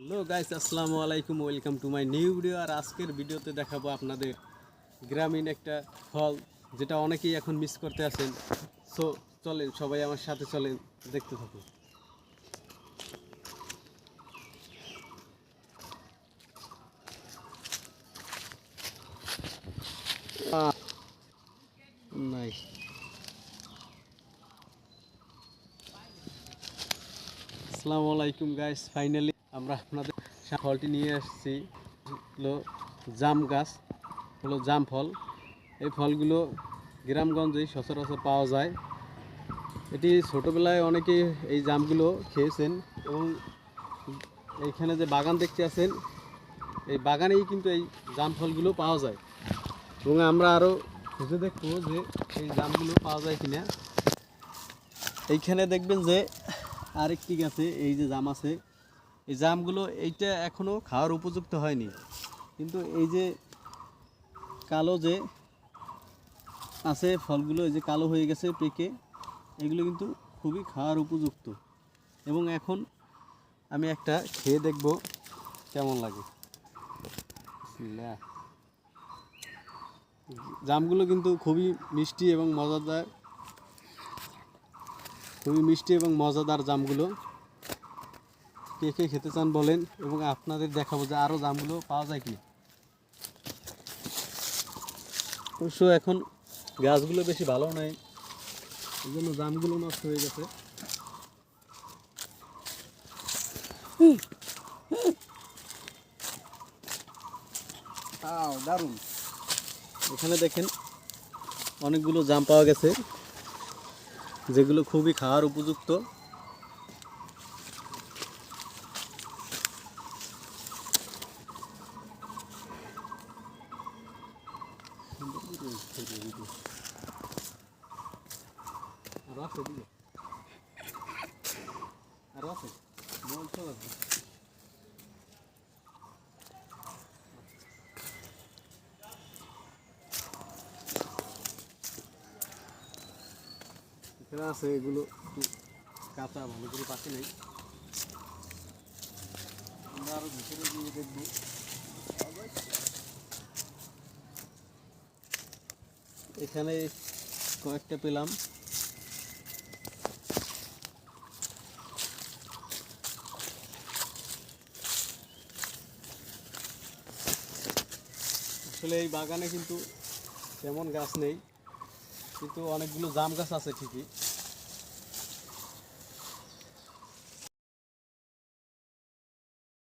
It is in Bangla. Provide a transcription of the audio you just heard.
হ্যালো গাইস, আসসালামু আলাইকুম, welcome to my new video. আর আজকের ভিডিওতে দেখাবো আপনাদের গ্রামীণ একটা ফল, যেটা অনেকেই এখন মিস করতে আছেন সো চলেন, সবাই আমার সাথে চলেন, দেখতে থাকুন। আসসালামু আলাইকুম গাইস ফাইনালি আমরা আপনাদের ফলটি নিয়ে আসছি। হলো জাম গাছ, হলো জাম ফল। এই ফলগুলো গ্রামগঞ্জেই সচরাচর পাওয়া যায়। এটি ছোটোবেলায় অনেকেই এই জামগুলো খেয়েছেন এবং এইখানে যে বাগান দেখতে আছেন, এই বাগানেই কিন্তু এই জাম ফলগুলো পাওয়া যায়। এবং আমরা আরও খুঁজে দেখব যে এই জামগুলো পাওয়া যায় কিনা। এইখানে দেখবেন যে আরেকটি গাছে এই যে জাম আছে এই জামগুলো এইটা এখনও খাওয়ার উপযুক্ত হয়নি। কিন্তু এই যে কালো যে আছে ফলগুলো, এই যে কালো হয়ে গেছে পেকে, এগুলো কিন্তু খুবই খাওয়ার উপযুক্ত। এবং এখন আমি একটা খেয়ে দেখব কেমন লাগে। জামগুলো কিন্তু খুবই মিষ্টি এবং মজাদার, খুবই মিষ্টি এবং মজাদার জামগুলো। কে কে খেতে চান বলেন এবং আপনাদের দেখাবো যে আরও জামগুলো পাওয়া যায় কি অবশ্য এখন গাছগুলো বেশি ভালো নাই এই জন্য জামগুলো নষ্ট হয়ে গেছে। দারুণ। এখানে দেখেন অনেকগুলো জাম পাওয়া গেছে যেগুলো খুবই খাওয়ার উপযুক্ত। আরও আছে? আরও আছে? এগুলো একটু কাঁচা, ভালো করে পাকে নেই আমরা আরও ভিতরে গিয়ে দেখব এখানে কয়েকটা পেলাম। আসলে এই বাগানে কিন্তু তেমন গাছ নেই, কিন্তু অনেকগুলো জাম গাছ আছে ঠিকই।